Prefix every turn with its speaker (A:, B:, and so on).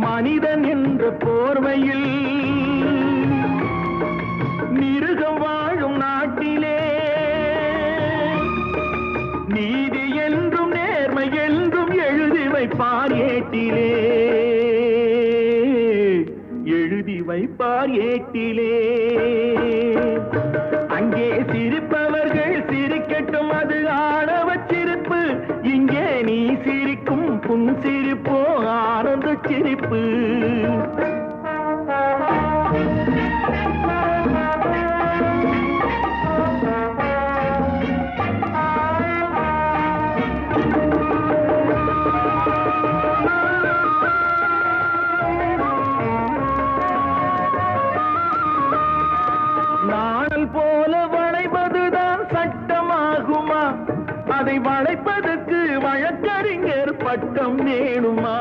A: மனிதன் என்ற போர்வையில் மிருகம் வாழும் நாட்டிலே. நீதி என்றும் நேர்மை என்றும் எழுதி வைப்பார் ஏட்டிலே. எழுதி வைப்பார் ஏட்டிலே. அங்கே சிரிப்பவர்கள் சிரிக்கட்டும் அது ஆணவ சிரிப்பு. இங்கே நீ சிரிக்கும் புன் சிரிப்போ ஆனந்த சிரிப்பு. நாணல் போல வளைவதுதான் சட்டமாகுமா? அதை வளைப்பதற்கு வழக்கறிஞர் பட்டம் வேணுமா?